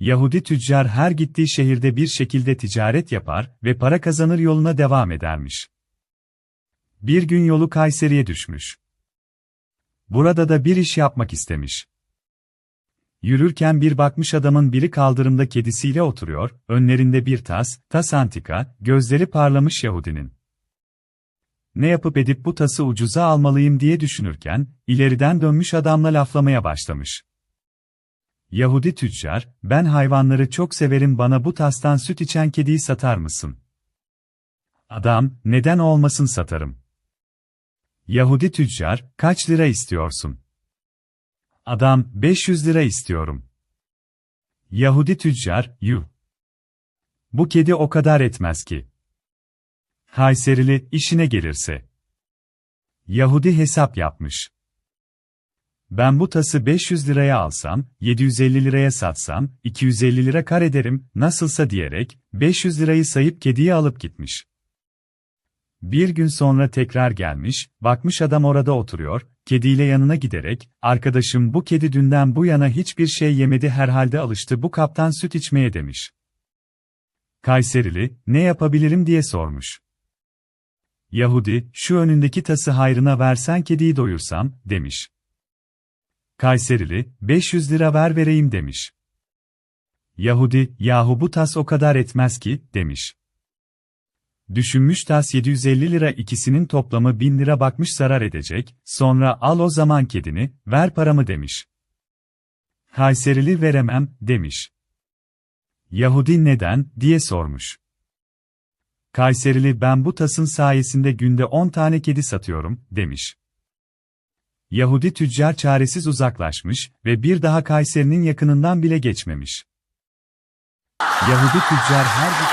Yahudi tüccar her gittiği şehirde bir şekilde ticaret yapar ve para kazanır yoluna devam edermiş. Bir gün yolu Kayseri'ye düşmüş. Burada da bir iş yapmak istemiş. Yürürken bir bakmış adamın biri kaldırımda kedisiyle oturuyor, önlerinde bir tas, tas antika, gözleri parlamış Yahudinin. Ne yapıp edip bu tası ucuza almalıyım diye düşünürken, ileriden dönmüş adamla laflamaya başlamış. Yahudi tüccar, ben hayvanları çok severim bana bu tastan süt içen kediyi satar mısın? Adam, neden olmasın satarım. Yahudi tüccar, kaç lira istiyorsun? Adam, 500 lira istiyorum. Yahudi tüccar, yuh. Bu kedi o kadar etmez ki. Kayserili, işine gelirse. Yahudi hesap yapmış. Ben bu tası 500 liraya alsam, 750 liraya satsam, 250 lira kar ederim, nasılsa diyerek, 500 lirayı sayıp kediyi alıp gitmiş. Bir gün sonra tekrar gelmiş, bakmış adam orada oturuyor, kediyle yanına giderek, arkadaşım bu kedi dünden bu yana hiçbir şey yemedi herhalde alıştı bu kaptan süt içmeye demiş. Kayserili, ne yapabilirim diye sormuş. Yahudi, şu önündeki tası hayrına versen kediyi doyursam, demiş. Kayserili, 500 lira ver vereyim demiş. Yahudi, yahu bu tas o kadar etmez ki, demiş. Düşünmüş tas 750 lira ikisinin toplamı 1000 lira bakmış zarar edecek, sonra al o zaman kedini, ver paramı demiş. Kayserili veremem, demiş. Yahudi neden, diye sormuş. Kayserili ben bu tasın sayesinde günde 10 tane kedi satıyorum, demiş. Yahudi tüccar çaresiz uzaklaşmış ve bir daha Kayseri'nin yakınından bile geçmemiş. Yahudi tüccar her